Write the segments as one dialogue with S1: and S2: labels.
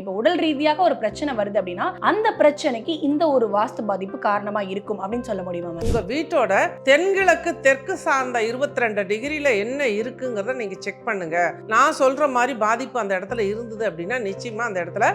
S1: இப்போ உடல் ரீதியாக ஒரு பிரச்சனை வருது அப்படின்னா அந்த பிரச்சனைக்கு இந்த ஒரு வாஸ்து பாதிப்பு காரணமா இருக்கும் அப்படின்னு சொல்ல முடியுமா
S2: உங்க வீட்டோட தென்கிழக்கு தெற்கு சார்ந்த இருபத்தி ரெண்டு டிகிரியில என்ன இருக்குங்கிறத நீங்க செக் பண்ணுங்க. நான் சொல்ற மாதிரி பாதிப்பு அந்த இடத்துல இருந்தது அப்படின்னா நிச்சயமா அந்த இடத்துல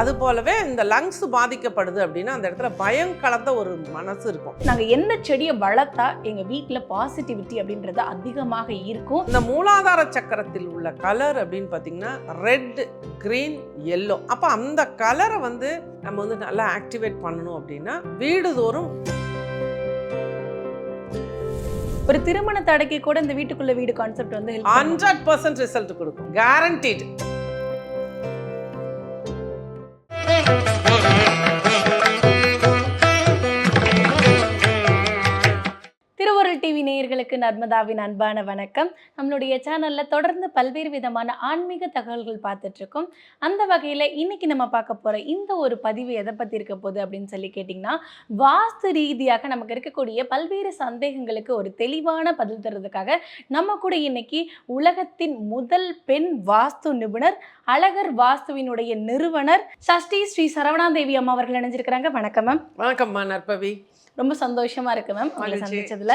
S2: அது போலவே இந்த லங்ஸ் பாதிக்கப்படுது அப்படின்னா அந்த இடத்துல பயம் கலந்த ஒரு மனசு இருக்கும்.
S1: நாங்க எந்த செடியை வளர்த்தா எங்க வீட்ல பாசிட்டிவிட்டி அப்படின்றது அதிகமாக இருக்கும்?
S2: இந்த மூலாதார சக்கரத்தில் உள்ள கலர் அப்படின்னு பார்த்தீங்கன்னா ரெட் கிரீன் எல்லோ அப்போ அந்த கலரை வந்து நம்ம வந்து நல்லா ஆக்டிவேட் பண்ணணும் அப்படின்னா வீடுதோறும்
S1: ஒரு திருமண தடைக்கு கூட இந்த வீட்டுக்குள்ள வீடு கான்செப்ட் வந்து.
S2: ஹண்ட்ரட் பர்சன்ட் ரிசல்ட் கொடுக்கும். கேரண்டீட்
S1: நேயர்களுக்கு நர்மதாவின் அன்பான வணக்கம். நம்மளுடைய சேனல்ல தொடர்ந்து பல்வேறு விதமான ஆன்மீக தகவல்கள் பார்த்துட்டு இருக்கோம். அந்த வகையில இன்னைக்கு நம்ம பார்க்க போற இந்த ஒரு பதிவு எதை பத்தி இருக்க போகுது அப்படின்னு சொல்லி கேட்டிங்கன்னா வாஸ்து ரீதியாக நமக்கு இருக்கக்கூடிய பல்வேறு சந்தேகங்களுக்கு ஒரு தெளிவான பதில் தர்றதுக்காக நம்ம கூட இன்னைக்கு உலகத்தின் முதல் பெண் வாஸ்து நிபுணர் அழகர் வாஸ்துவினுடைய நிறுவனர் சஷ்டி ஸ்ரீ சரவணாதேவி அம்மா அவர்கள் இணைஞ்சிருக்கிறாங்க. வணக்கம் மேம்
S2: வணக்கம்மா நற்பவி.
S1: ரொம்ப சந்தோஷமா இருக்கு மேம் உங்களை சந்திச்சதுல.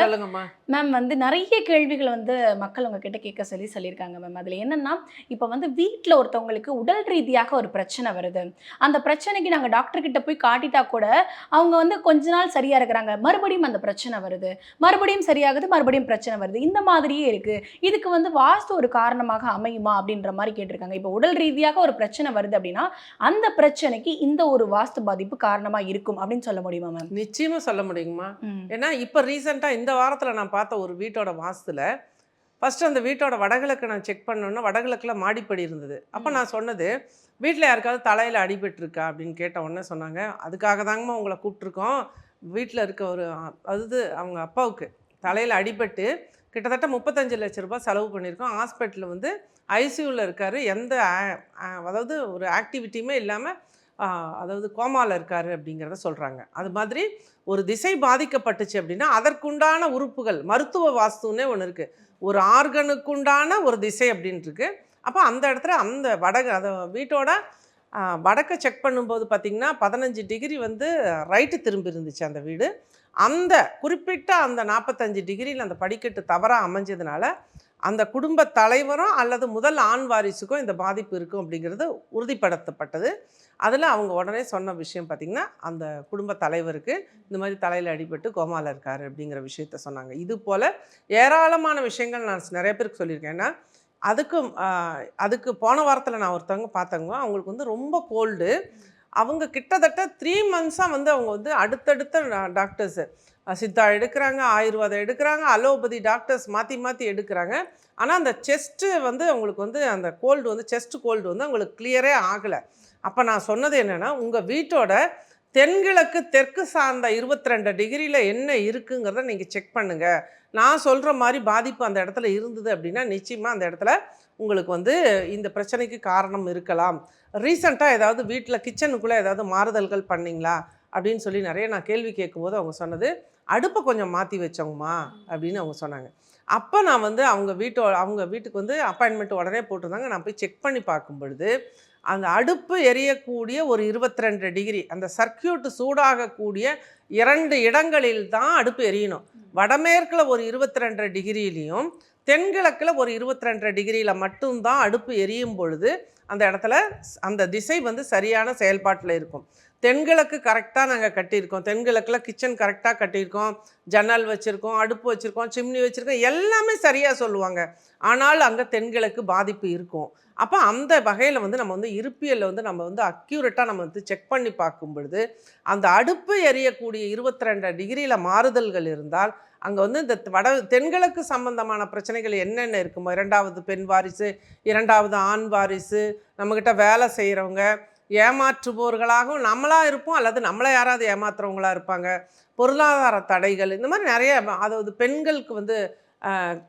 S1: மேம் வந்து நிறைய கேள்விகள் வந்து மக்கள் உங்ககிட்ட கேட்க சொல்லி சொல்லியிருக்காங்க மேம் அதில் என்னன்னா இப்போ வந்து வீட்டில் ஒருத்தவங்களுக்கு உடல் ரீதியாக ஒரு பிரச்சனை வருது. அந்த பிரச்சனைக்கு நாங்கள் டாக்டர் கிட்ட போய் காட்டிட்டா கூட அவங்க வந்து கொஞ்ச நாள் சரியா இருக்கிறாங்க. மறுபடியும் அந்த பிரச்சனை வருது. மறுபடியும் சரியாகுது மறுபடியும் பிரச்சனை வருது. இந்த மாதிரியே இருக்கு. இதுக்கு வந்து வாஸ்து ஒரு காரணமாக அமையுமா அப்படின்ற மாதிரி கேட்டிருக்காங்க. இப்போ உடல் ரீதியாக ஒரு பிரச்சனை வருது அப்படின்னா அந்த பிரச்சனைக்கு இந்த ஒரு வாஸ்து பாதிப்பு காரணமா இருக்கும் அப்படின்னு சொல்ல முடியுமா மேம்
S2: நிச்சயமா சொல்ல முடியுங்கம்மா.
S1: ம்.
S2: ஏன்னா இப்போ ரீசெண்டாக இந்த வாரத்தில் நான் பார்த்த ஒரு ஒரு வீட்டோட வாசத்தில் ஃபஸ்ட்டு அந்த வீட்டோட வடகிழக்கு நான் செக் பண்ணோன்னா வடகிழக்கில் மாடிப்படி இருந்தது. அப்போ நான் சொன்னது வீட்டில் யாருக்காவது தலையில் அடிபட்டுருக்கா? அப்படின்னு கேட்ட உடனே சொன்னாங்க. அதுக்காக தாங்கம்மா உங்களை கூப்பிட்ருக்கோம் வீட்டில் இருக்க ஒரு அதாவது அவங்க அப்பாவுக்கு தலையில் அடிபட்டு கிட்டத்தட்ட முப்பத்தஞ்சு லட்ச ரூபாய் செலவு பண்ணியிருக்கோம். ஹாஸ்பிட்டலில் வந்து ஐசியூவில் இருக்கார். எந்த அதாவது ஒரு ஆக்டிவிட்டியுமே இல்லாமல் அதாவது கோமாவில் இருக்காரு அப்படிங்கிறத சொல்கிறாங்க அது மாதிரி ஒரு திசை பாதிக்கப்பட்டுச்சு அப்படின்னா அதற்குண்டான உறுப்புகள் மருத்துவ வாஸ்துன்னே ஒன்று இருக்குது ஒரு ஆர்கனுக்குண்டான ஒரு திசை அப்படின்ட்டுருக்கு அப்போ அந்த இடத்துல அந்த வடக அதை வீட்டோட வடக்கை வடக்க செக் பண்ணும்போது பார்த்திங்கன்னா பதினஞ்சு டிகிரி வந்து ரைட்டு திரும்பி இருந்துச்சு அந்த வீடு. அந்த குறிப்பிட்ட அந்த நாற்பத்தஞ்சு டிகிரியில் அந்த படிக்கட்டு தவறாக அமைஞ்சதுனால அந்த குடும்ப தலைவரும் அல்லது முதல் ஆண் வாரிசுக்கும் இந்த பாதிப்பு இருக்கும் அப்படிங்கிறது உறுதிப்படுத்தப்பட்டது. அதில் அவங்க உடனே சொன்ன விஷயம் பார்த்திங்கன்னா அந்த குடும்ப தலைவருக்கு இந்த மாதிரி தலையில் அடிபட்டு கோமாவில் இருக்கார் அப்படிங்கிற விஷயத்த சொன்னாங்க. இது போல் ஏராளமான விஷயங்கள் நான் நிறைய பேருக்கு சொல்லியிருக்கேன். ஏன்னா அதுக்கும் அதுக்கு போன வாரத்தில் நான் ஒருத்தவங்க பார்த்தவங்க அவங்களுக்கு வந்து ரொம்ப கோல்டு. அவங்க கிட்டத்தட்ட த்ரீ மந்த்ஸாக வந்து அவங்க வந்து அடுத்தடுத்த டாக்டர்ஸு. சித்தா எடுக்கிறாங்க ஆயுர்வேதம் எடுக்கிறாங்க அலோபதி டாக்டர்ஸ் மாற்றி மாற்றி எடுக்கிறாங்க. ஆனால் அந்த செஸ்ட்டு வந்து அவங்களுக்கு வந்து அந்த கோல்டு வந்து செஸ்ட் கோல்டு வந்து அவங்களுக்கு கிளியரே ஆகலை. அப்போ நான் சொன்னது என்னென்னா உங்கள் வீட்டோட தென்கிழக்கு தெற்கு சார்ந்த இருபத்தி ரெண்டு டிகிரியில் என்ன இருக்குங்கிறத நீங்கள் செக் பண்ணுங்கள் நான் சொல்கிற மாதிரி பாதிப்பு அந்த இடத்துல இருந்தது அப்படின்னா நிச்சயமாக அந்த இடத்துல உங்களுக்கு வந்து இந்த பிரச்சனைக்கு காரணம் இருக்கலாம். ரீசண்டாக ஏதாவது வீட்டில் கிச்சனுக்குள்ளே ஏதாவது மாறுதல்கள் பண்ணீங்களா? அப்படின்னு சொல்லி நிறைய நான் கேள்வி கேட்கும்போது அவங்க சொன்னது அடுப்பை கொஞ்சம் மாற்றி வச்சோங்கம்மா அப்படின்னு அவங்க சொன்னாங்க. அப்போ நான் வந்து அவங்க வீட்டோ அவங்க வீட்டுக்கு வந்து அப்பாயின்மெண்ட் உடனே போட்டிருந்தாங்க. நான் போய் செக் பண்ணி பார்க்கும் பொழுது அந்த அடுப்பு எரியக்கூடிய ஒரு இருபத்தி ரெண்டு டிகிரி அந்த சர்க்கியூட் சூடாகக்கூடிய இரண்டு இடங்களில் தான் அடுப்பு எரியணும். வடமேற்கில் ஒரு இருபத்தி ரெண்டு டிகிரியிலையும் தென்கிழக்கில் ஒரு இருபத்தி ரெண்டு டிகிரியில் மட்டும்தான் அடுப்பு எரியும் பொழுது அந்த இடத்துல அந்த திசை வந்து சரியான செயல்பாட்டில் இருக்கும். தென்கிழக்கு கரெக்டாக நாங்கள் கட்டியிருக்கோம். தென்கிழக்கில் கிச்சன் கரெக்டாக கட்டியிருக்கோம். ஜன்னல் வச்சுருக்கோம் அடுப்பு வச்சுருக்கோம் சிம்னி வச்சுருக்கோம் எல்லாமே சரியாக சொல்லுவாங்க. ஆனால் அங்கே தென்கிழக்கு பாதிப்பு இருக்கும். அப்போ அந்த வகையில் வந்து நம்ம வந்து இருப்பியலில் வந்து நம்ம வந்து அக்யூரேட்டாக நம்ம வந்து செக் பண்ணி பார்க்கும் பொழுது அந்த அடுப்பு எரியக்கூடிய இருபத்தி ரெண்டு டிகிரியில் மாறுதல்கள் இருந்தால் அங்கே வந்து இந்த வட தென்கிழக்கு சம்பந்தமான பிரச்சனைகள் என்னென்ன இருக்குமோ இரண்டாவது பெண் வாரிசு இரண்டாவது ஆண் வாரிசு நம்மக்கிட்ட வேலை செய்கிறவங்க ஏமாற்றுபவர்களாகவும் நம்மளாக இருப்போம் அல்லது நம்மளை யாராவது ஏமாத்துறவங்களா இருப்பாங்க. பொருளாதார தடைகள் இந்த மாதிரி நிறைய அதாவது பெண்களுக்கு வந்து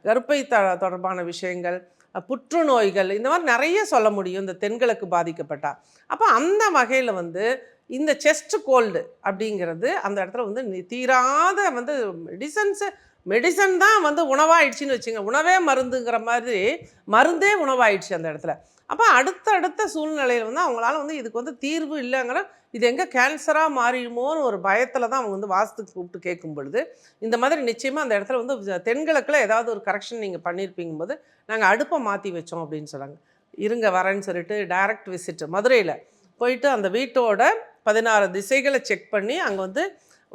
S2: கருப்பை த தொடர்பான விஷயங்கள் புற்றுநோய்கள் இந்த மாதிரி நிறைய சொல்ல முடியும். இந்த தென்கிழக்கு பாதிக்கப்பட்டா. அப்போ அந்த வகையில் வந்து இந்த செஸ்ட் கோல்டு அப்படிங்கிறது அந்த இடத்துல வந்து நி- தீராத வந்து மெடிசன்ஸு மெடிசன் தான் வந்து உணவாயிடுச்சுன்னு வச்சுங்க. உணவே மருந்துங்கிற மாதிரி மருந்தே உணவாயிடுச்சு அந்த இடத்துல. அப்போ அடுத்த அடுத்த சூழ்நிலையில் வந்து அவங்களால வந்து இதுக்கு வந்து தீர்வு இல்லைங்கிற இது எங்கே கேன்சராக மாறிடுமோன்னு ஒரு பயத்தில் தான் அவங்க வந்து வாஸ்துக்கு கூப்பிட்டு கேட்கும் பொழுது இந்த மாதிரி நிச்சயமாக அந்த இடத்துல வந்து தென்கிழக்கில் ஏதாவது ஒரு கரெக்ஷன் நீங்கள் பண்ணியிருப்பீங்கும் போது நாங்கள் அடுப்பை மாற்றி வச்சோம் அப்படின்னு சொன்னாங்க. இருங்க வரேன்னு சொல்லிட்டு டைரக்ட் விசிட் மதுரையில் போயிட்டு அந்த வீட்டோட பதினாறு திசைகளை செக் பண்ணி அங்கே வந்து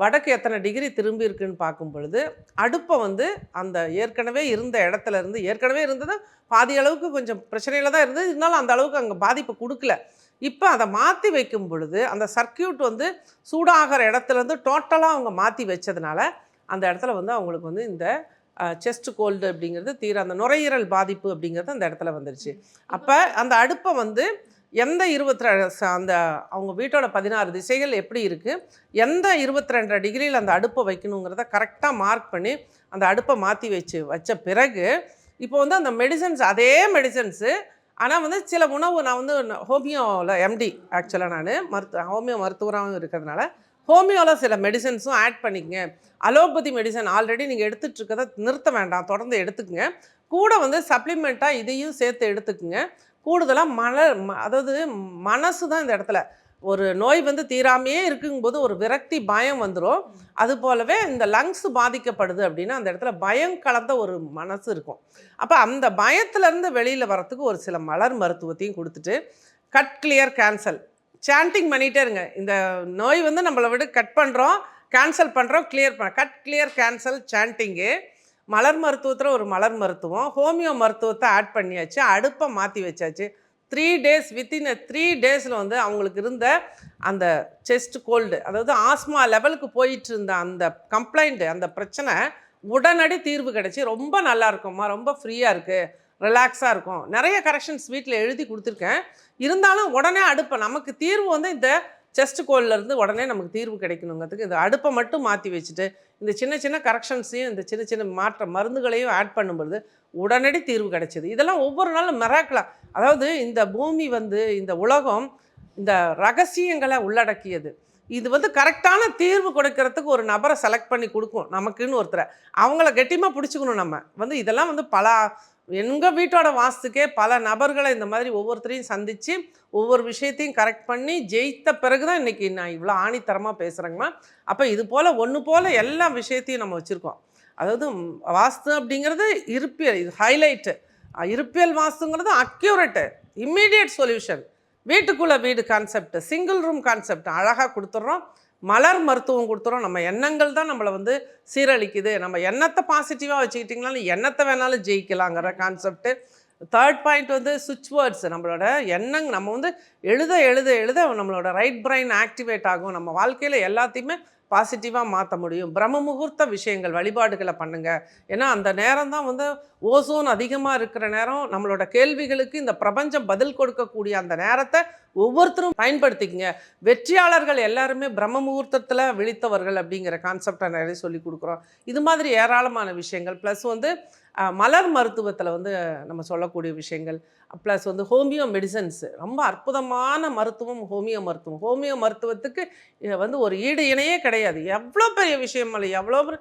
S2: வடக்கு எத்தனை டிகிரி திரும்பி இருக்குன்னு பார்க்கும் பொழுது அடுப்பை வந்து அந்த ஏற்கனவே இருந்த இடத்துல இருந்து ஏற்கனவே இருந்தது பாதி அளவுக்கு கொஞ்சம் பிரச்சனையில் தான் இருந்தது. இருந்தாலும் அந்த அளவுக்கு அங்கே பாதிப்பு கொடுக்கல. இப்போ அதை மாற்றி வைக்கும் பொழுது அந்த சர்க்கியூட் வந்து சூடாகிற இடத்துல இருந்து டோட்டலாக அவங்க மாற்றி வச்சதுனால அந்த இடத்துல வந்து அவங்களுக்கு வந்து இந்த செஸ்ட் கோல்டு அப்படிங்கிறது தீர அந்த நுரையீரல் பாதிப்பு அப்படிங்கிறது அந்த இடத்துல வந்துருச்சு. அப்போ அந்த அடுப்பை வந்து எந்த இருபத்தி அந்த அவங்க வீட்டோட பதினாறு திசைகள் எப்படி இருக்குது எந்த இருபத்தி ரெண்டரை டிகிரியில் அந்த அடுப்பை வைக்கணுங்கிறத கரெக்டாக மார்க் பண்ணி அந்த அடுப்பை மாற்றி வச்சு வச்ச பிறகு இப்போ வந்து அந்த மெடிசன்ஸ் அதே மெடிசன்ஸு ஆனால் வந்து சில உணவு நான் வந்து ஹோமியோவில் எம்டி ஆக்சுவலாக நான் மருத்துவ ஹோமியோ மருத்துவராகவும் இருக்கிறதுனால ஹோமியோவில் சில மெடிசன்ஸும் ஆட் பண்ணிக்கங்க. அலோபதி மெடிசன் ஆல்ரெடி நீங்கள் எடுத்துட்டு இருக்கதை நிறுத்த வேண்டாம் தொடர்ந்து எடுத்துக்கங்க. கூட வந்து சப்ளிமெண்ட்டாக இதையும் சேர்த்து எடுத்துக்குங்க. கூடுதலாக மன ம- அதாவது மனசு தான் இந்த இடத்துல. ஒரு நோய் வந்து தீராமையே இருக்குங்கும்போது ஒரு விரக்தி பயம் வந்துடும் அது போலவே இந்த லங்ஸ் பாதிக்கப்படுது அப்படின்னா அந்த இடத்துல பயம் கலந்த ஒரு மனசு இருக்கும். அப்போ அந்த பயத்துலேருந்து வெளியில் வரத்துக்கு ஒரு சில மலர் மருத்துவத்தையும் கொடுத்துட்டு கட் கிளியர் கேன்சல் சாண்டிங் பண்ணிகிட்டே இருங்க. இந்த நோய் வந்து நம்மளை விட கட் பண்ணுறோம் கேன்சல் பண்ணுறோம் கிளியர் பண்ண கட் கிளியர் கேன்சல் சாண்டிங்கு மலர் மருத்துவத்தில் ஒரு மலர் மருத்துவம் ஹோமியோ மருத்துவத்தை ஆட் பண்ணியாச்சு அடுப்பை மாற்றி வச்சாச்சு. Three days within a three டேஸில் வந்து அவங்களுக்கு இருந்த அந்த செஸ்ட் கோல்டு அதாவது ஆஸ்மா லெவலுக்கு போயிட்டு இருந்த அந்த கம்ப்ளைண்ட்டு அந்த பிரச்சனை உடனடி தீர்வு கிடச்சி ரொம்ப நல்லா இருக்கும்மா ரொம்ப ஃப்ரீயாக இருக்குது ரிலாக்ஸாக இருக்கும். நிறைய கரெக்ஷன்ஸ் வீட்டில் எழுதி கொடுத்துருக்கேன். இருந்தாலும் உடனே அடுப்பை நமக்கு தீர்வு வந்து இந்த செஸ்ட் இருந்து உடனே நமக்கு தீர்வு கிடைக்கணுங்கிறதுக்கு இந்த அடுப்பை மட்டும் மாற்றி வச்சுட்டு இந்த சின்ன சின்ன கரெக்ஷன்ஸையும் இந்த சின்ன சின்ன மாற்ற மருந்துகளையும் ஆட் பண்ணும்பொழுது உடனடி தீர்வு கிடைச்சிது. இதெல்லாம் ஒவ்வொரு நாளும் மெராக்கலாம் அதாவது இந்த பூமி வந்து இந்த உலகம் இந்த ரகசியங்களை உள்ளடக்கியது. இது வந்து கரெக்டான தீர்வு கொடுக்கறதுக்கு ஒரு நபரை செலக்ட் பண்ணி கொடுக்கும் நமக்குன்னு ஒருத்தரை. அவங்கள கெட்டியமாக பிடிச்சிக்கணும் நம்ம. வந்து இதெல்லாம் வந்து பல எங்கள் வீட்டோட வாஸ்துக்கே பல நபர்களை இந்த மாதிரி ஒவ்வொருத்தரையும் சந்தித்து ஒவ்வொரு விஷயத்தையும் கரெக்ட் பண்ணி ஜெயித்த பிறகு தான் இன்றைக்கி நான் இவ்வளோ ஆணித்தரமாக பேசுகிறேங்கம்மா அப்போ இது போல் ஒன்று போல் எல்லா விஷயத்தையும் நம்ம வச்சுருக்கோம். அதாவது வாஸ்து அப்படிங்கிறது இருப்பியல் இது ஹைலைட்டு இருப்பியல் வாஸ்துங்கிறது அக்யூரேட்டு இம்மீடியட் சொல்யூஷன் வீட்டுக்குள்ளே வீடு கான்செப்ட் சிங்கிள் ரூம் கான்செப்ட் அழகாக கொடுத்துட்றோம் மலர் மருத்துவம் கொடுத்துறோம். நம்ம எண்ணங்கள் தான் நம்மளை வந்து சீரழிக்குது. நம்ம எண்ணத்தை பாசிட்டிவாக வச்சுக்கிட்டிங்கனாலும் எண்ணத்தை வேணாலும் ஜெயிக்கலாங்கிற கான்செப்ட்டு தேர்ட் பாயிண்ட் வந்து சுவிட்ச் வேர்ட்ஸ் நம்மளோட எண்ணங் நம்ம வந்து எழுத எழுத எழுத நம்மளோட ரைட் பிரைன் ஆக்டிவேட் ஆகும். நம்ம வாழ்க்கையில் எல்லாத்தையுமே பாசிட்டிவாக மாற்ற முடியும். பிரம்ம முகூர்த்த விஷயங்கள் வழிபாடுகளை பண்ணுங்கள் ஏன்னா அந்த நேரம் தான் வந்து ஓசோன் அதிகமாக இருக்கிற நேரம். நம்மளோட கேள்விகளுக்கு இந்த பிரபஞ்சம் பதில் கொடுக்கக்கூடிய அந்த நேரத்தை ஒவ்வொருத்தரும் பயன்படுத்திக்கங்க. வெற்றியாளர்கள் எல்லாருமே பிரம்ம முகூர்த்தத்தில் விழித்தவர்கள் அப்படிங்கிற கான்செப்டை நிறைய சொல்லி கொடுக்குறோம். இது மாதிரி ஏராளமான விஷயங்கள். ப்ளஸ் வந்து மலர் மருத்துவத்தில் வந்து நம்ம சொல்லக்கூடிய விஷயங்கள் ப்ளஸ் வந்து ஹோமியோ மெடிசன்ஸ். ரொம்ப அற்புதமான மருத்துவம் ஹோமியோ மருத்துவம். ஹோமியோ மருத்துவத்துக்கு வந்து ஒரு ஈடு இணையே கிடையாது. எவ்வளோ பெரிய விஷயம் இல்லை எவ்வளோ ஒரு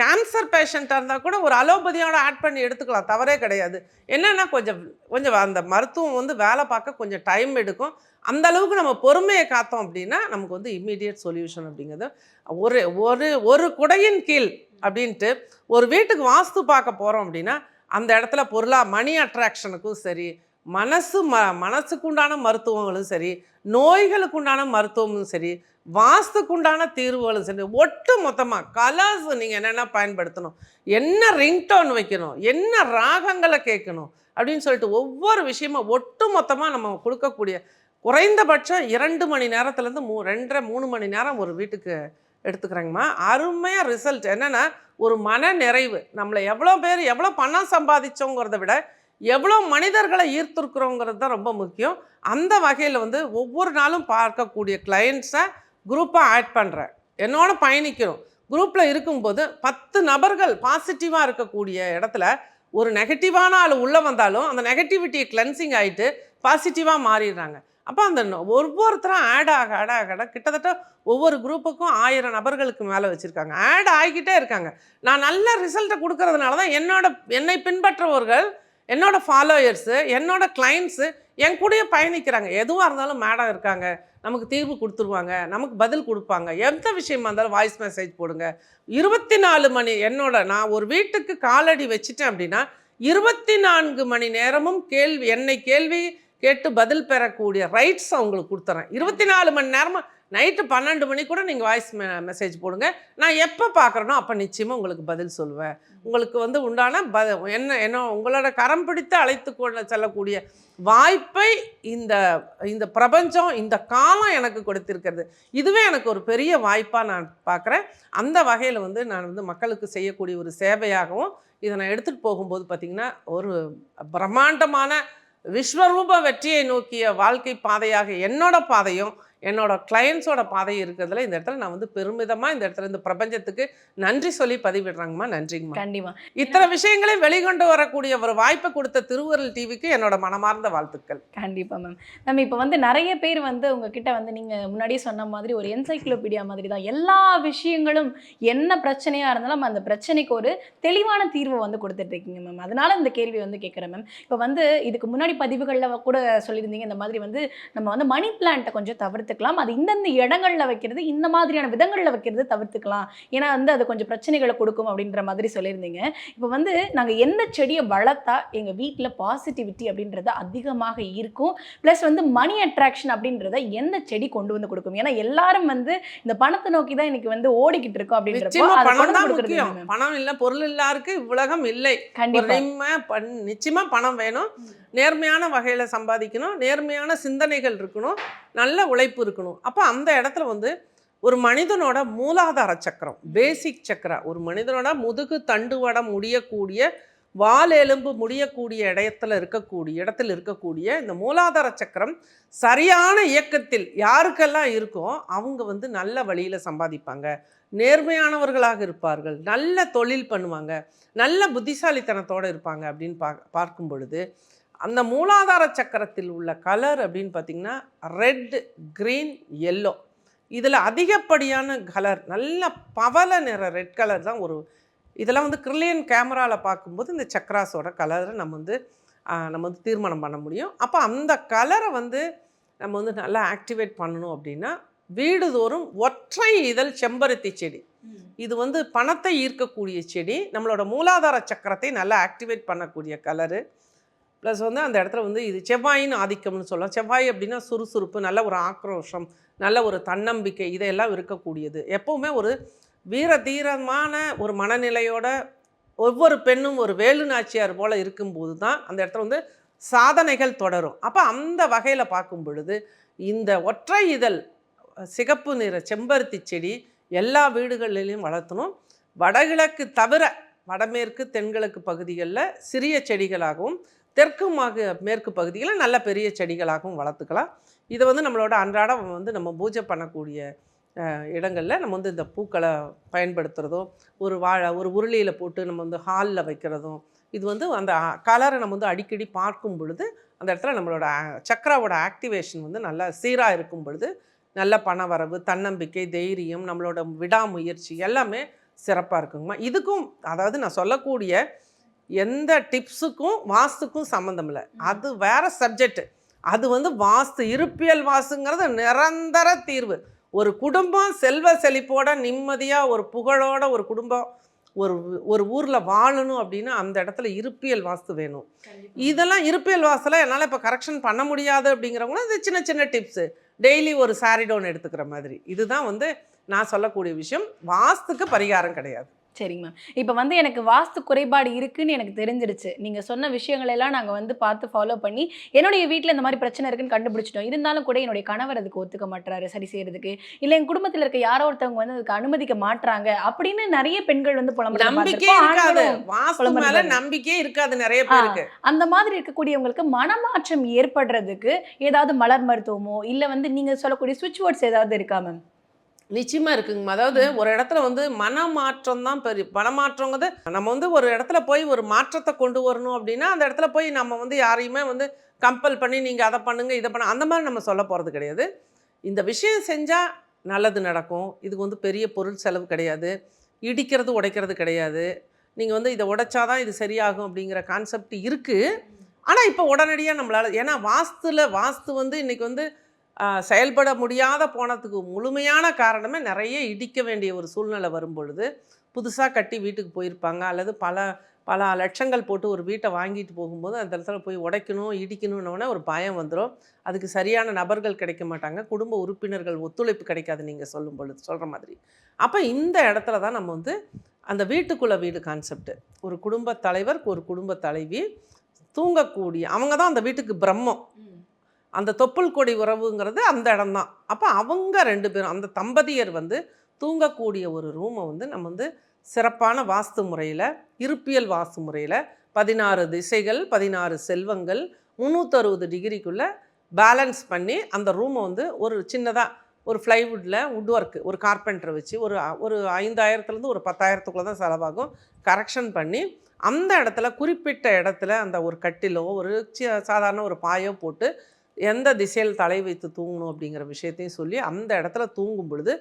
S2: கேன்சர் பேஷண்ட்டாக இருந்தால் கூட ஒரு அலோபதியோட ஆட் பண்ணி எடுத்துக்கலாம். தவறே கிடையாது. என்னென்னா கொஞ்சம் கொஞ்சம் அந்த மருத்துவம் வந்து வேலை பார்க்க கொஞ்சம் டைம் எடுக்கும். அந்த அளவுக்கு நம்ம பொறுமையை காத்தோம் அப்படின்னா நமக்கு வந்து இம்மீடியட் சொல்யூஷன் அப்படிங்கிறது ஒரு ஒரு ஒரு குடையின் கீழ் அப்படின்ட்டு ஒரு வீட்டுக்கு வாஸ்து பார்க்க போகிறோம் அப்படின்னா அந்த இடத்துல பொருளாக மணி அட்ராக்ஷனுக்கும் சரி மனசு ம மனசுக்குண்டான மருத்துவங்களும் சரி நோய்களுக்குண்டான மருத்துவமும் சரி வாஸ்துக்குண்டான தீர்வுகளும் சரி ஒட்டு மொத்தமாக கலர்ஸ் நீங்கள் என்னென்ன பயன்படுத்தணும் என்ன ரிங்டோன் வைக்கணும் என்ன ராகங்களை கேட்கணும் அப்படின்னு சொல்லிட்டு ஒவ்வொரு விஷயமும் ஒட்டு மொத்தமாக நம்ம கொடுக்கக்கூடிய குறைந்தபட்சம் இரண்டு மணி நேரத்துலேருந்து மூ ரெண்டரை மூணு மணி நேரம் ஒரு வீட்டுக்கு எடுத்துக்கிறேங்கம்மா. அருமையாக ரிசல்ட் என்னென்னா ஒரு மன நிறைவு நம்மளை எவ்வளோ பேர் எவ்வளோ பணம் சம்பாதிச்சோங்கிறத விட எவ்வளோ மனிதர்களை ஈர்த்துருக்குறோங்கிறது தான் ரொம்ப முக்கியம். அந்த வகையில் வந்து ஒவ்வொரு நாளும் பார்க்கக்கூடிய கிளையண்ட்ஸை குரூப்பாக ஆட் பண்ணுறேன் என்னோட பயணிக்கிறோம். குரூப்பில் இருக்கும்போது பத்து நபர்கள் பாசிட்டிவாக இருக்கக்கூடிய இடத்துல ஒரு நெகட்டிவான ஆள் உள்ளே வந்தாலும் அந்த நெகட்டிவிட்டியை கிளென்சிங் ஆகிட்டு பாசிட்டிவாக மாறிடுறாங்க. அப்போ அந்த ஒவ்வொருத்தரும் ஆட் ஆக ஆட் ஆக ஆட கிட்டத்தட்ட ஒவ்வொரு குரூப்புக்கும் ஆயிரம் நபர்களுக்கு மேலே வச்சுருக்காங்க. ஆட் ஆகிக்கிட்டே இருக்காங்க. நான் நல்ல ரிசல்ட்டை கொடுக்கறதுனால தான் என்னோட என்னை பின்பற்றுபவர்கள் என்னோடய ஃபாலோயர்ஸு என்னோடய கிளைண்ட்ஸு என் கூடயே பயணிக்கிறாங்க. எதுவாக இருந்தாலும் மேடம் இருக்காங்க. நமக்கு தீர்வு கொடுத்துருவாங்க. நமக்கு பதில் கொடுப்பாங்க. எந்த விஷயமா இருந்தாலும் வாய்ஸ் மெசேஜ் போடுங்க. இருபத்தி நாலு மணி என்னோட நான் ஒரு வீட்டுக்கு காலடி வச்சிட்டேன் அப்படின்னா இருபத்தி நான்கு மணி நேரமும் கேள்வி என்னை கேள்வி கேட்டு பதில் பெறக்கூடிய ரைட்ஸ் அவங்களுக்கு கொடுத்துறேன். இருபத்தி நாலு மணி நேரமாக நைட்டு பன்னெண்டு மணி கூட நீங்கள் வாய்ஸ் மெ மெசேஜ் போடுங்க. நான் எப்போ பார்க்குறேனோ அப்போ நிச்சயமாக உங்களுக்கு பதில் சொல்லுவேன். உங்களுக்கு வந்து உண்டான ப என்ன என்ன உங்களோட கரம் பிடித்து அழைத்து கொள்ள செல்லக்கூடிய வாய்ப்பை இந்த இந்த பிரபஞ்சம் இந்த காலம் எனக்கு கொடுத்திருக்கிறது. இதுவே எனக்கு ஒரு பெரிய வாய்ப்பாக நான் பார்க்குறேன். அந்த வகையில் வந்து நான் வந்து மக்களுக்கு செய்யக்கூடிய ஒரு சேவையாகவும் இதை நான் எடுத்துகிட்டு போகும்போது பார்த்திங்கன்னா ஒரு பிரம்மாண்டமான விஸ்வரூப வெற்றியை நோக்கிய வாழ்க்கை பாதையாக என்னோட பாதையும் என்னோட கிளையண்ட்ஸோட பாதை இருக்கிறதுல இந்த இடத்துல நான் வந்து பெருமிதமாக இந்த இடத்துல இந்த பிரபஞ்சத்துக்கு நன்றி சொல்லி பதிவிடுறாங்கம்மா. நன்றிங்கம்மா.
S1: கண்டிப்பா.
S2: இத்தனை விஷயங்களை வெளிக்கொண்டு வரக்கூடிய ஒரு வாய்ப்பை கொடுத்த திருவருள் டிவிக்கு என்னோட மனமார்ந்த வாழ்த்துக்கள்.
S1: கண்டிப்பா மேம் மேம் இப்போ வந்து நிறைய பேர் வந்து உங்ககிட்ட வந்து நீங்க முன்னாடியே சொன்ன மாதிரி ஒரு என்சைக்ளோபீடியா மாதிரி தான் எல்லா விஷயங்களும் என்ன பிரச்சனையா இருந்தாலும் அந்த பிரச்சனைக்கு ஒரு தெளிவான தீர்வு வந்து கொடுத்துட்டு இருக்கீங்க மேம் அதனால இந்த கேள்வி வந்து கேட்குறேன் மேம் இப்போ வந்து இதுக்கு முன்னாடி பதிவுகளில் கூட சொல்லியிருந்தீங்க இந்த மாதிரி வந்து நம்ம வந்து மணி பிளான்ட்டை கொஞ்சம் தவிர்த்துக்கலாம். அது இந்தந்த இடங்கள்ல வைக்கிறது இந்த மாதிரியான விதங்களில் வைக்கிறது தவிர்த்துக்கலாம். ஏன்னா வந்து அது கொஞ்சம் பிரச்சனைகளை கொடுக்கும் அப்படின்ற மாதிரி சொல்லியிருந்தீங்க. இப்போ வந்து நாங்கள் எந்த செடியை வளர்த்தா எங்கள் வீட்டில் பாசிட்டிவிட்டி அப்படின்றது அதிகமாக இருக்கும்? ப்ளஸ் வந்து மணி அட்ராக்ஷன் அப்படின்றத எந்த செடி கொண்டு வந்து கொடுக்கும்? ஏன்னா எல்லாரும் வந்து இந்த பணத்தை நோக்கி தான் இன்னைக்கு வந்து ஓடிக்கிட்டு இருக்கோம் அப்படின்றப்போ
S2: பணம் இல்ல பொருள் இல்லாருக்கு உலகம் இல்லை.
S1: கண்டிப்பா.
S2: நிச்சயமா பணம் வேணும். நேர்மையான வகையில் சம்பாதிக்கணும் நேர்மையான சிந்தனைகள் இருக்கணும் நல்ல உழைப்பு இருக்கணும். அப்போ அந்த இடத்துல வந்து ஒரு மனிதனோட மூலாதார சக்கரம் பேசிக் சக்கரா ஒரு மனிதனோட முதுகு தண்டுவடம் முடியக்கூடிய வால் எலும்பு முடியக்கூடிய இடத்துல இருக்கக்கூடிய இடத்துல இருக்கக்கூடிய இந்த மூலாதார சக்கரம் சரியான இயக்கத்தில் யாருக்கெல்லாம் இருக்கோ அவங்க வந்து நல்ல வழியில் சம்பாதிப்பாங்க. நேர்மையானவர்களாக இருப்பார்கள் நல்ல தொழில் பண்ணுவாங்க நல்ல புத்திசாலித்தனத்தோடு இருப்பாங்க அப்படின்னு பா பார்க்கும் பொழுது அந்த மூலாதார சக்கரத்தில் உள்ள கலர் அப்படின்னு பார்த்தீங்கன்னா ரெட் green எல்லோ இதில் அதிகப்படியான கலர் நல்ல பவள நிற ரெட் கலர் தான் ஒரு இதெல்லாம் வந்து கிரில்லியன் கேமராவில் பார்க்கும்போது இந்த சக்ராஸோட கலரை நம்ம வந்து நம்ம வந்து தீர்மானம் பண்ண முடியும். அப்போ அந்த கலரை வந்து நம்ம வந்து நல்லா ஆக்டிவேட் பண்ணணும் அப்படின்னா வீடுதோறும் ஒற்றை இதழ் செம்பருத்தி செடி. இது வந்து பணத்தை ஈர்க்கக்கூடிய செடி நம்மளோட மூலாதார சக்கரத்தை நல்லா ஆக்டிவேட் பண்ணக்கூடிய கலரு ப்ளஸ் வந்து அந்த இடத்துல வந்து இது செவ்வாயின் ஆதிக்கம்னு சொல்லலாம். செவ்வாய் அப்படின்னா சுறுசுறுப்பு நல்ல ஒரு ஆக்ரோஷம் நல்ல ஒரு தன்னம்பிக்கை இதையெல்லாம் இருக்கக்கூடியது. எப்போவுமே ஒரு வீர தீரமான ஒரு மனநிலையோட ஒவ்வொரு பெண்ணும் ஒரு வேலு நாச்சியார் போல இருக்கும்போது தான் அந்த இடத்துல வந்து சாதனைகள் தொடரும். அப்போ அந்த வகையில் பார்க்கும் பொழுது இந்த ஒற்றை இதழ் சிகப்பு நிற செம்பருத்தி செடி எல்லா வீடுகளிலையும் வளர்த்தணும். வடகிழக்கு தவிர வடமேற்கு தென்கிழக்கு பகுதிகளில் சிறிய செடிகளாகவும் தெற்கு மாக மேற்கு பகுதியில் நல்ல பெரிய செடிகளாகவும் வளர்த்துக்கலாம். இதை வந்து நம்மளோட அன்றாடம் வந்து நம்ம பூஜை பண்ணக்கூடிய இடங்களில் நம்ம வந்து இந்த பூக்களை பயன்படுத்துகிறதும் ஒரு வாழை ஒரு உருளியில் போட்டு நம்ம வந்து ஹாலில் வைக்கிறதும் இது வந்து அந்த கலரை நம்ம வந்து அடிக்கடி பார்க்கும் பொழுது அந்த இடத்துல நம்மளோட சக்கராவோட ஆக்டிவேஷன் வந்து நல்லா சீராக இருக்கும் பொழுது நல்ல பணவரவு தன்னம்பிக்கை தைரியம் நம்மளோட விடாமுயற்சி எல்லாமே சிறப்பாக இருக்குங்கம்மா. இதுக்கும் அதாவது நான் சொல்லக்கூடிய எந்த டிப்ஸுக்கும் வாஸ்துக்கும் சம்மந்தம் இல்லை. அது வேற சப்ஜெக்ட் அது வந்து வாஸ்து இருப்பியல் வாஸ்துங்கிறது நிரந்தர தீர்வு. ஒரு குடும்பம் செல்வ செழிப்போட நிம்மதியாக ஒரு புகழோட ஒரு குடும்பம் ஒரு ஒரு ஊரில் வாழணும் அப்படின்னா அந்த இடத்துல இருப்பியல் வாஸ்து வேணும். இதெல்லாம் இருப்பியல் வாஸ்துல என்னால் இப்போ கரெக்ஷன் பண்ண முடியாது அப்படிங்கிறவங்களும் இது சின்ன சின்ன டிப்ஸு டெய்லி ஒரு சாரிடோன் எடுத்துக்கிற மாதிரி. இதுதான் வந்து நான் சொல்லக்கூடிய விஷயம். வாஸ்துக்கு பரிகாரம் கிடையாது.
S1: சரிங்க மேம் இப்போ வந்து எனக்கு வாஸ்து குறைபாடு இருக்குன்னு எனக்கு தெரிஞ்சிடுச்சு. நீங்கள் சொன்ன விஷயங்கள் எல்லாம் நாங்கள் வந்து பார்த்து ஃபாலோ பண்ணி என்னுடைய வீட்டில் இந்த மாதிரி பிரச்சனை இருக்குன்னு கண்டுபிடிச்சிட்டோம். இருந்தாலும் கூட என்னுடைய கணவர் அதுக்கு ஒத்துக்க மாட்டாரு சரி செய்யறதுக்கு. இல்லை என் குடும்பத்தில் இருக்க யாரோ ஒருத்தவங்க வந்து அதுக்கு அனுமதிக்க மாட்றாங்க அப்படின்னு நிறைய பெண்கள் வந்து பார்த்திருக்கோம்.
S2: இருக்காது. வாஸ்து மேல நிறைய பேருக்கு.
S1: அந்த மாதிரி இருக்கக்கூடியவங்களுக்கு மனமாற்றம் ஏற்படுறதுக்கு ஏதாவது மலர் மருத்துவமோ இல்லை வந்து நீங்கள் சொல்லக்கூடிய சுவிட்ச் வேர்ட்ஸ் ஏதாவது இருக்கா மேம்
S2: நிச்சயமா இருக்குங்கம்மா அதாவது ஒரு இடத்துல வந்து மனமாற்றம் தான் பெரிய மனமாற்றங்கிறது நம்ம வந்து ஒரு இடத்துல போய் ஒரு மாற்றத்தை கொண்டு வரணும் அப்படின்னா அந்த இடத்துல போய் நம்ம வந்து யாரையுமே வந்து கம்பல் பண்ணி நீங்கள் அதை பண்ணுங்க இதை பண்ண அந்த மாதிரி நம்ம சொல்ல போகிறது கிடையாது. இந்த விஷயம் செஞ்சால் நல்லது நடக்கும். இதுக்கு வந்து பெரிய பொருள் செலவு கிடையாது. இடிக்கிறது உடைக்கிறது கிடையாது. நீங்கள் வந்து இதை உடைச்சாதான் இது சரியாகும் அப்படிங்கிற கான்செப்ட் இருக்குது ஆனால் இப்போ உடனடியாக நம்மளால் ஏன்னா வாஸ்துல வாஸ்து வந்து இன்றைக்கி வந்து செயல்பட முடியாத போனதுக்கு முழுமையான காரணமே நிறைய இடிக்க வேண்டிய ஒரு சூழ்நிலை வரும் பொழுது புதுசாக கட்டி வீட்டுக்கு போயிருப்பாங்க. அல்லது பல பல லட்சங்கள் போட்டு ஒரு வீட்டை வாங்கிட்டு போகும்போது அந்த இடத்துல போய் உடைக்கணும் இடிக்கணும்னோடனே ஒரு பயம் வந்துடும் அதுக்கு சரியான நபர்கள் கிடைக்க மாட்டாங்க. குடும்ப உறுப்பினர்கள் ஒத்துழைப்பு கிடைக்காது நீங்கள் சொல்லும் பொழுது சொல்கிற மாதிரி. அப்போ இந்த இடத்துல தான் நம்ம வந்து அந்த வீட்டுக்குள்ளே வீடு கான்செப்ட் ஒரு குடும்ப தலைவர் ஒரு குடும்ப தலைவி தூங்கக்கூடிய அவங்க தான் அந்த வீட்டுக்கு பிரம்மம். அந்த தொப்புள் கொடி உறவுங்கிறது அந்த இடம்தான். அப்போ அவங்க ரெண்டு பேரும் அந்த தம்பதியர் வந்து தூங்கக்கூடிய ஒரு ரூமை வந்து நம்ம வந்து சிறப்பான வாஸ்து முறையில் இருப்பியல் வாஸ்து முறையில் பதினாறு திசைகள் பதினாறு செல்வங்கள் முந்நூற்றறுபது டிகிரிக்குள்ளே பேலன்ஸ் பண்ணி அந்த ரூமை வந்து ஒரு சின்னதாக ஒரு ஃப்ளைவுட்டில் வுட் ஒர்க்கு ஒரு கார்பெண்டரை வச்சு ஒரு ஒரு ஐந்தாயிரத்துலேருந்து ஒரு பத்தாயிரத்துக்குள்ளே தான் செலவாகும். கரெக்ஷன் பண்ணி அந்த இடத்துல குறிப்பிட்ட இடத்துல அந்த ஒரு கட்டிலோ ஒரு சாதாரண ஒரு பாயோ போட்டு எந்த திசையில் தலை வைத்து தூங்கணும் அப்படிங்கிற விஷயத்தையும் சொல்லி அந்த இடத்துல தூங்கும் பொழுது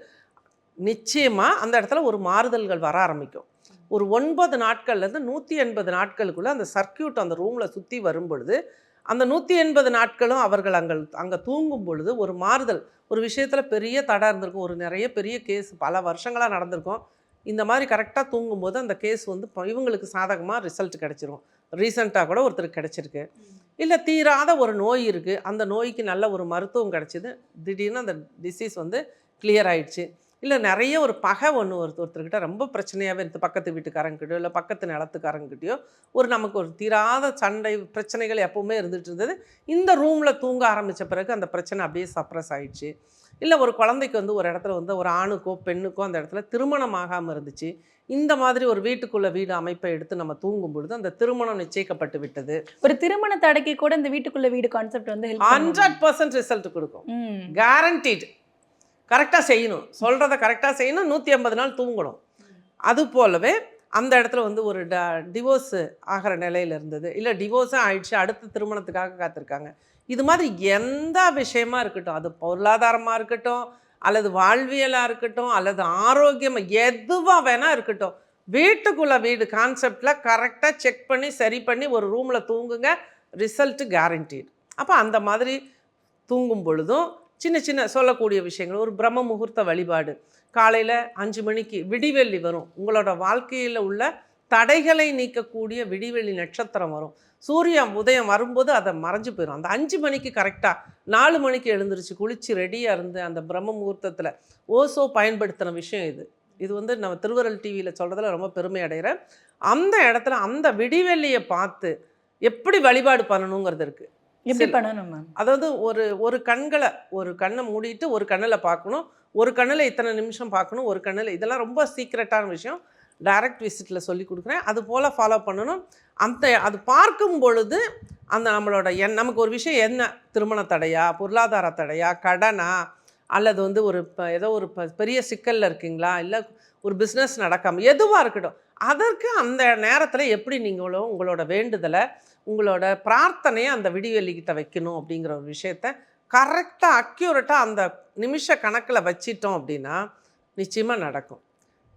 S2: நிச்சயமாக அந்த இடத்துல ஒரு மாறுதல்கள் வர ஆரம்பிக்கும். ஒரு ஒன்பது நாட்கள்லேருந்து நூற்றி எண்பது நாட்களுக்குள்ளே அந்த சர்க்கியூட் அந்த ரூமில் சுற்றி வரும் பொழுது அந்த நூற்றி எண்பது நாட்களும் அவர்கள் அங்கே அங்கே தூங்கும் பொழுது ஒரு மாறுதல் ஒரு விஷயத்தில் பெரிய தடை இருந்திருக்கும். ஒரு நிறைய பெரிய கேஸ் பல வருஷங்களாக நடந்திருக்கும். இந்த மாதிரி கரெக்டாக தூங்கும்போது அந்த கேஸ் வந்து இவங்களுக்கு சாதகமாக ரிசல்ட் கிடச்சிரும். ரீசண்டாக கூட ஒருத்தருக்கு கிடச்சிருக்கு. இல்லை தீராத ஒரு நோய் இருக்குது அந்த நோய்க்கு நல்ல ஒரு மருத்துவம் கிடச்சிது. திடீர்னு அந்த டிசீஸ் வந்து கிளியர் ஆயிடுச்சு. இல்லை நிறைய ஒரு பகை ஒன்று ஒருத்தர் ஒருத்தர்கிட்ட ரொம்ப பிரச்சனையாகவே இருக்குது பக்கத்து வீட்டுக்காரங்கிட்டயோ இல்லை பக்கத்து நிலத்துக்காரங்கிட்டயோ ஒரு நமக்கு ஒரு தீராத சண்டை பிரச்சனைகள் எப்போவுமே இருந்துகிட்டு இருந்தது. இந்த ரூமில் தூங்க ஆரம்பித்த பிறகு அந்த பிரச்சனை அப்படியே சப்ரஸ் ஆயிடுச்சு. இல்லை ஒரு குழந்தைக்கு வந்து ஒரு இடத்துல வந்து ஒரு ஆணுக்கோ பெண்ணுக்கோ அந்த இடத்துல திருமணம் ஆகாமல் இருந்துச்சு. இந்த மாதிரி ஒரு வீட்டுக்குள்ள வீடு அமைப்பை எடுத்து நம்ம தூங்கும் பொழுது அந்த திருமணம் நிச்சயிக்கப்பட்டு விட்டது.
S1: ஒரு திருமண தடைக்கு கூட இந்த வீட்டுக்குள்ள வீடு கான்செப்ட் வந்து
S2: ஹண்ட்ரட் பர்சன்ட் ரிசல்ட் கொடுக்கும். கேரண்டீட் கரெக்டாக செய்யணும். சொல்கிறத கரெக்டாக செய்யணும். நூற்றி ஐம்பது நாள் தூங்கணும். அது போலவே அந்த இடத்துல வந்து ஒரு ட டிவோர்ஸ் ஆகிற நிலையில் இருந்தது. இல்லை டிவோர்ஸும் ஆயிடுச்சு அடுத்த திருமணத்துக்காக காத்திருக்காங்க. இது மாதிரி எந்த விஷயமா இருக்கட்டும் அது பொருளாதாரமாக இருக்கட்டும் அல்லது வாழ்வியலாக இருக்கட்டும் அல்லது ஆரோக்கியம் எதுவாக வேணால் இருக்கட்டும். வீட்டுக்குள்ளே வீடு கான்செப்டில் கரெக்டாக செக் பண்ணி சரி பண்ணி ஒரு ரூமில் தூங்குங்க ரிசல்ட்டு கேரண்டீடு அப்போ அந்த மாதிரி தூங்கும் பொழுதும் சின்ன சின்ன சொல்லக்கூடிய விஷயங்கள் ஒரு பிரம்ம முகூர்த்த வழிபாடு. காலையில் அஞ்சு மணிக்கு விடிவெள்ளி வரும். உங்களோட வாழ்க்கையில் உள்ள தடைகளை நீக்கக்கூடிய விடிவெள்ளி நட்சத்திரம் வரும். சூரியன் உதயம் வரும்போது அதை மறைஞ்சு போயிடும் அந்த அஞ்சு மணிக்கு கரெக்டாக நாலு மணிக்கு எழுந்திருச்சு குளிச்சு ரெடியாக இருந்து அந்த பிரம்ம முகூர்த்தத்தில் ஓசோ பயன்படுத்தின விஷயம் இது. இது வந்து நம்ம திருவருள் டிவியில் சொல்கிறதுல ரொம்ப பெருமை அடைகிறேன் அந்த இடத்துல அந்த விடிவெள்ளியை பார்த்து எப்படி வழிபாடு பண்ணணுங்கிறது இருக்குது
S1: எப்படி
S2: சரி.
S1: பண்ணணும் மேம்
S2: அதாவது ஒரு ஒரு கண்களை ஒரு கண்ணை மூடிட்டு ஒரு கண்ணில் பார்க்கணும். ஒரு கண்ணில் இத்தனை நிமிஷம் பார்க்கணும். ஒரு கண்ணில் இதெல்லாம் ரொம்ப சீக்ரெட்டான விஷயம். டைரக்ட் விசிட்டில் சொல்லி கொடுக்குறேன். அது போல் ஃபாலோ பண்ணணும். அந்த அது பார்க்கும் பொழுது அந்த நம்மளோட என் நமக்கு ஒரு விஷயம் என்ன? திருமண தடையா? பொருளாதார தடையா? கடனா? அல்லது வந்து ஒரு இப்போ ஏதோ ஒரு ப- பெரிய சிக்கலில் இருக்கீங்களா? இல்லை ஒரு பிஸ்னஸ் நடக்காமல் எதுவாக இருக்கட்டும். அதற்கு அந்த நேரத்தில் எப்படி நீங்களும் உங்களோட வேண்டுதலை உங்களோட பிரார்த்தனையை அந்த விடிவெளிக்கிட்ட வைக்கணும் அப்படிங்கிற ஒரு விஷயத்த கரெக்டாக அக்யூரேட்டாக அந்த நிமிஷ கணக்கில் வச்சிட்டோம் அப்படின்னா நிச்சயமாக நடக்கும்.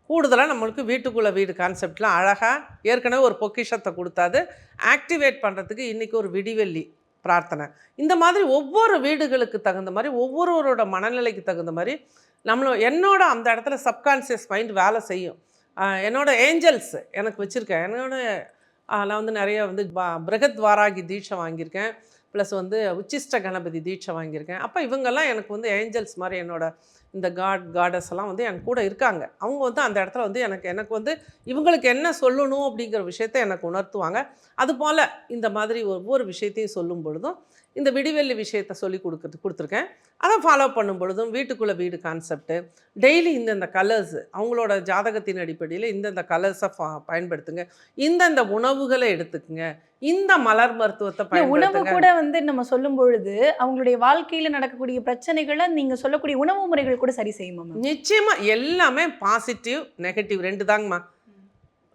S2: கூடுதலாக நம்மளுக்கு வீட்டுக்குள்ளே வீடு கான்செப்ட்லாம் அழகாக ஏற்கனவே ஒரு பொக்கிஷத்தை கொடுத்தாது. ஆக்டிவேட் பண்ணுறதுக்கு இன்றைக்கி ஒரு விடிவெள்ளி பிரார்த்தனை. இந்த மாதிரி ஒவ்வொரு வீடுகளுக்கு தகுந்த மாதிரி ஒவ்வொருவரோட மனநிலைக்கு தகுந்த மாதிரி நம்மளோ என்னோட அந்த இடத்துல சப்கான்சியஸ் மைண்ட் வேலை செய்யும். என்னோடய என்னோட ஏஞ்சல்ஸ் எனக்கு வச்சுருக்கேன். என்னோட நான் வந்து நிறைய வந்து பா- பிரகத் வாராகி தீட்சை வாங்கியிருக்கேன். ப்ளஸ் வந்து உச்சிஷ்ட கணபதி தீட்சை வாங்கியிருக்கேன். அப்போ இவங்கெல்லாம் எனக்கு வந்து ஏஞ்சல்ஸ் மாதிரி என்னோட இந்த காட் காடஸ் எல்லாம் வந்து என் கூட இருக்காங்க. அவங்க வந்து அந்த இடத்துல வந்து எனக்கு எனக்கு வந்து இவங்களுக்கு என்ன சொல்லணும் அப்படிங்கிற விஷயத்த எனக்கு உணர்த்துவாங்க. அதுபோல் இந்த மாதிரி ஒவ்வொரு விஷயத்தையும் சொல்லும் பொழுதும் இந்த விடிவெள்ளி விஷயத்தை சொல்லி கொடுக்குறது கொடுத்துருக்கேன். அதை ஃபாலோ பண்ணும் பொழுதும் வீட்டுக்குள்ளே வீடு கான்செப்ட்டு டெய்லி இந்தந்த கலர்ஸ் அவங்களோட ஜாதகத்தின் அடிப்படையில் இந்தந்த கலர்ஸை பயன்படுத்துங்க. இந்தந்த உணவுகளை எடுத்துக்குங்க. இந்த மலர் மருத்துவத்தை
S1: உணவு கூட வந்து நம்ம சொல்லும் பொழுது அவங்களுடைய வாழ்க்கையில நடக்கக்கூடிய பிரச்சனைகளை நீங்க சொல்லக்கூடிய உணவு முறைகள் கூட சரி செய்யுமா
S2: நிச்சயமா எல்லாமே பாசிட்டிவ் நெகட்டிவ் ரெண்டு தாங்கம்மா.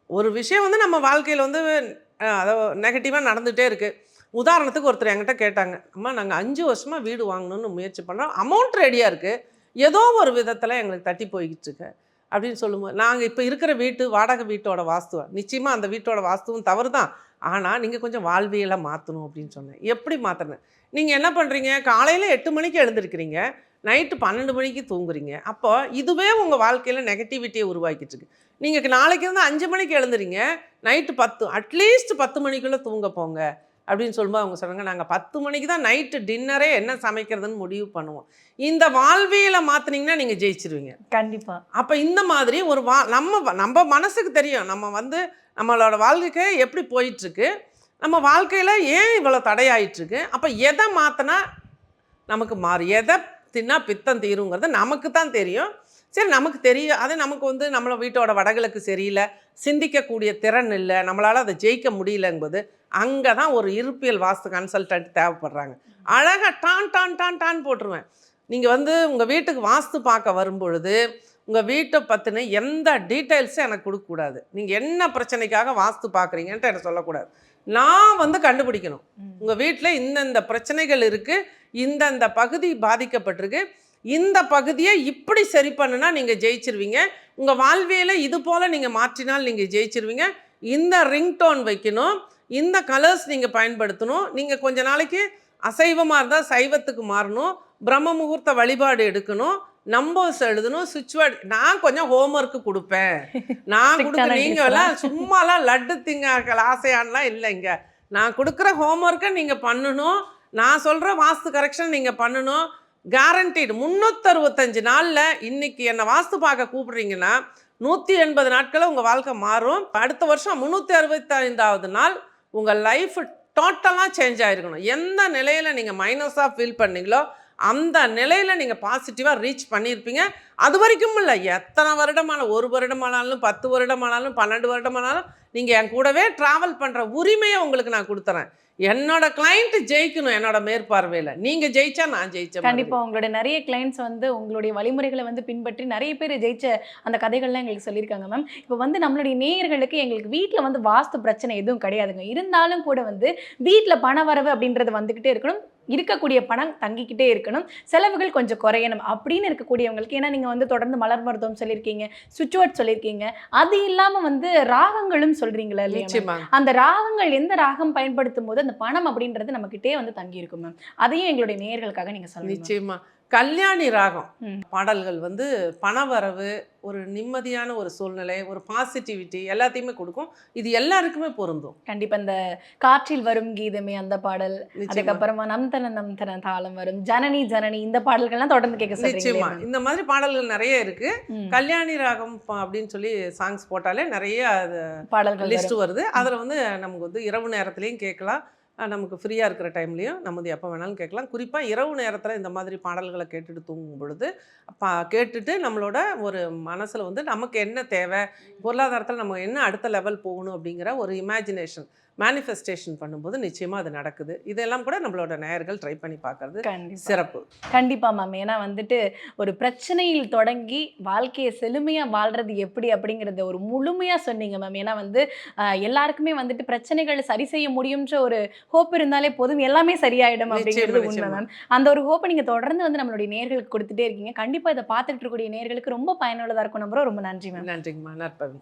S2: ஒரு விஷயம் வந்து நம்ம வாழ்க்கையில் வந்து அதாவது நெகட்டிவாக நடந்துகிட்டே இருக்கு. உதாரணத்துக்கு ஒருத்தர் என்கிட்ட கேட்டாங்க அம்மா நாங்கள் அஞ்சு வருஷமாக வீடு வாங்கணும்னு முயற்சி பண்ணுறோம் அமௌண்ட் ரெடியாக இருக்குது ஏதோ ஒரு விதத்தில் எங்களுக்கு தட்டி போய்கிட்டு இருக்கு. அப்படின்னு சொல்லும்போது நாங்கள் இப்போ இருக்கிற வீட்டு வாடகை வீட்டோட வாஸ்துவம் நிச்சயமாக அந்த வீட்டோட வாஸ்துவும் தவறு தான் ஆனால் நீங்கள் கொஞ்சம் வாழ்வியலை மாற்றணும் அப்படின்னு சொன்னேன். எப்படி மாற்றணும் நீங்கள் என்ன பண்ணுறீங்க காலையில் எட்டு மணிக்கு எழுந்திருக்கிறீங்க. நைட்டு பன்னெண்டு மணிக்கு தூங்குறீங்க. அப்போ இதுவே உங்கள் வாழ்க்கையில் நெகட்டிவிட்டியை உருவாக்கிட்டு இருக்கு. நீங்கள் நாளைக்கு இருந்து அஞ்சு மணிக்கு எழுந்துறீங்க நைட்டு பத்து அட்லீஸ்ட் பத்து மணிக்குள்ளே தூங்க போங்க. அப்படின்னு சொல்லும்போது அவங்க சொன்னாங்க நாங்கள் பத்து மணிக்கு தான் நைட்டு டின்னரே என்ன சமைக்கிறதுன்னு முடிவு பண்ணுவோம். இந்த வாழ்வியலை மாற்றினீங்கன்னா நீங்கள் ஜெயிச்சிருவீங்க.
S1: கண்டிப்பா.
S2: அப்போ இந்த மாதிரி ஒரு வா நம்ம நம்ம மனசுக்கு தெரியும். நம்ம வந்து நம்மளோட வாழ்க்கை எப்படி போயிட்டுருக்கு? நம்ம வாழ்க்கையில் ஏன் இவ்வளோ தடையாயிட்டுருக்கு? அப்போ எதை மாற்றினா நமக்கு மாறும் எதை தின்னா பித்தம் தீருங்கிறது நமக்கு தான் தெரியும். சரி நமக்கு தெரியும் அது நமக்கு வந்து நம்மள வீட்டோட வடகிழக்கு சரியில்லை. சிந்திக்கக்கூடிய திறன் இல்லை. நம்மளால் அதை ஜெயிக்க முடியலங்கும்போது அங்கே தான் ஒரு இருப்பியல் வாஸ்து கன்சல்டன்ட் தேவைப்படுறாங்க. அழகாக டான் டான் டான் டான் போட்டுருவேன். நீங்கள் வந்து உங்கள் வீட்டுக்கு வாஸ்து பார்க்க வரும்பொழுது உங்கள் வீட்டை பற்றின எந்த டீட்டெயில்ஸும் எனக்கு கொடுக்கக்கூடாது நீங்கள் என்ன பிரச்சனைக்காக வாஸ்து பார்க்குறீங்கன்ட்டு எனக்கு சொல்லக்கூடாது. நான் வந்து கண்டுபிடிக்கணும். உங்கள் வீட்டில் இந்தந்த பிரச்சனைகள் இருக்குது இந்தந்த பகுதி பாதிக்கப்பட்டிருக்கு இந்த பகுதியை இப்படி சரி பண்ணுனா நீங்கள் ஜெயிச்சிருவீங்க. உங்கள் வாழ்வியலை இது போல் நீங்கள் மாற்றினால் நீங்கள் ஜெயிச்சிருவீங்க. இந்த ரிங்டோன் வைக்கணும். இந்த கலர்ஸ் நீங்கள் பயன்படுத்தணும். நீங்கள் கொஞ்ச நாளைக்கு அசைவமாக இருந்தால் சைவத்துக்கு மாறணும். பிரம்ம முகூர்த்த வழிபாடு எடுக்கணும். நம்பர்ஸ் எழுதணும். சுவிட்ச் நான் கொஞ்சம் ஹோம்ஒர்க்கு கொடுப்பேன். நான் கொடுக்க
S1: ஆன
S2: நீங்க
S1: teacher-ஆ?
S2: எல்லாம் சும்மாலாம் லட்டு திங்க ஆசையான்லாம் இல்லைங்க நான் கொடுக்குற ஹோம்ஒர்க்கை நீங்கள் பண்ணணும். நான் சொல்கிற வாஸ்து கரெக்ஷன் நீங்கள் பண்ணணும். கேரண்டீடு முந்நூற்றறுபத்தஞ்சு நாளில் இன்னைக்கு என்னை வாஸ்து பார்க்க கூப்பிடுறீங்கன்னா நூற்றி எண்பது நாட்களில் உங்கள் வாழ்க்கை மாறும். அடுத்த வருஷம் முந்நூற்றி அறுபத்தைந்தாவது நாள் உங்கள் லைஃப் டோட்டலாக சேஞ்ச் ஆகிருக்கணும் எந்த நிலையில் நீங்கள் மைனஸாக ஃபீல் பண்ணீங்களோ அந்த நிலையில் நீங்கள் பாசிட்டிவாக ரீச் பண்ணியிருப்பீங்க. அது வரைக்கும் இல்லை எத்தனை வருடமான ஒரு வருடமானாலும் பத்து வருடமானாலும் பன்னெண்டு வருடமானாலும் நீங்கள் என் கூடவே ட்ராவல் பண்ணுற உரிமையை உங்களுக்கு நான் கொடுத்துறேன். என்னோட கிளைண்ட் ஜெயிக்கணும் என்னோட மேற்பார்வையில். நீங்கள் ஜெயிச்சா நான் ஜெயிச்சேன் கண்டிப்பாக
S1: கண்டிப்பா உங்களுடைய நிறைய கிளைண்ட்ஸ் வந்து உங்களுடைய வழிமுறைகளை வந்து பின்பற்றி நிறைய பேர் ஜெயிச்ச அந்த கதைகள்லாம் எங்களுக்கு சொல்லியிருக்காங்க மேம் இப்போ வந்து நம்மளுடைய நேயர்களுக்கு எங்களுக்கு வீட்டில் வந்து வாஸ்து பிரச்சனை எதுவும் கிடையாதுங்க. இருந்தாலும் கூட வந்து வீட்டில் பண வரவு அப்படின்றது வந்துக்கிட்டே இருக்கணும். இருக்கக்கூடிய பணம் தங்கிக்கிட்டே இருக்கணும். செலவுகள் கொஞ்சம் குறையணும் அப்படின்னு இருக்கக்கூடியவங்களுக்கு ஏன்னா நீங்கள் வந்து தொடர்ந்து மலர் மருத்துவம் சொல்லியிருக்கீங்க சுவிட்ச் வேர்ட் சொல்லியிருக்கீங்க அது இல்லாமல் வந்து ராகங்களும் சொல்கிறீங்களா இல்லையா அந்த ராகங்கள் எந்த ராகம் பயன்படுத்தும் போது அந்த பணம் அப்படின்றது நம்மகிட்டே வந்து தங்கி இருக்கும் மேம் அதையும் எங்களுடைய நேயர்களுக்காக நீங்க சொல்லணும் ma'am.
S2: கல்யாணி ராகம். பாடல்கள் வந்து பணவரவு ஒரு நிம்மதியான ஒரு சூழ்நிலை ஒரு பாசிட்டிவிட்டி எல்லாத்தையுமே கொடுக்கும். இது எல்லாருக்குமே பொருந்தும்.
S1: கண்டிப்பா இந்த காற்றில் வரும் கீதமே அந்த பாடல் அதுக்கப்புறமா நம் தன நம் தன தாளம் வரும் ஜனனி ஜனனி இந்த பாடல்கள்லாம் தொடர்ந்து கேட்க
S2: நிச்சயமா. இந்த மாதிரி பாடல்கள் நிறைய இருக்கு. கல்யாணி ராகம் அப்படின்னு சொல்லி சாங்ஸ் போட்டாலே நிறைய
S1: பாடல்கள்
S2: லிஸ்ட். வருது. அதில் வந்து நமக்கு வந்து இரவு நேரத்துலையும் கேட்கலாம். நமக்கு ஃப்ரீயாக இருக்கிற டைம்லையும் நம்ம வந்து எப்போ வேணாலும் கேட்கலாம். குறிப்பாக இரவு நேரத்தில் இந்த மாதிரி பாடல்களை கேட்டுட்டு தூங்கும் பொழுது பா கேட்டுட்டு நம்மளோட ஒரு மனசில் வந்து நமக்கு என்ன தேவை பொருளாதாரத்தில் நம்ம என்ன அடுத்த லெவல் போகணும் அப்படிங்கிற ஒரு இமேஜினேஷன் மேனிஃபெஸ்டேஷன் பண்ணும்போது நிச்சயமாக அது நடக்குது. இதெல்லாம் கூட நம்மளோட நேயர்கள் ட்ரை பண்ணி பார்க்கறது சிறப்பு.
S1: கண்டிப்பா மேம் ஏன்னா வந்துட்டு ஒரு பிரச்சனையில் தொடங்கி வாழ்க்கையை செழுமையா வாழ்றது எப்படி அப்படிங்கறத ஒரு முழுமையா சொன்னீங்க மேம் ஏன்னா வந்து எல்லாருக்குமே வந்துட்டு பிரச்சனைகளை சரி செய்ய முடியும்ன்ற ஒரு ஹோப் இருந்தாலே போதும். எல்லாமே சரியாயிடும் அப்படிங்கிறது உண்மை. மேம் அந்த ஒரு ஹோப்பை நீங்க தொடர்ந்து வந்து நம்மளுடைய நேர்களுக்கு கொடுத்துட்டே இருக்கீங்க. கண்டிப்பா இதை பார்த்துட்டு இருக்கக்கூடிய நேர்களுக்கு ரொம்ப பயனுள்ளதா இருக்கும். நம்புறோம். ரொம்ப நன்றி மேம்
S2: நன்றிங்கம்மா. நற்பவி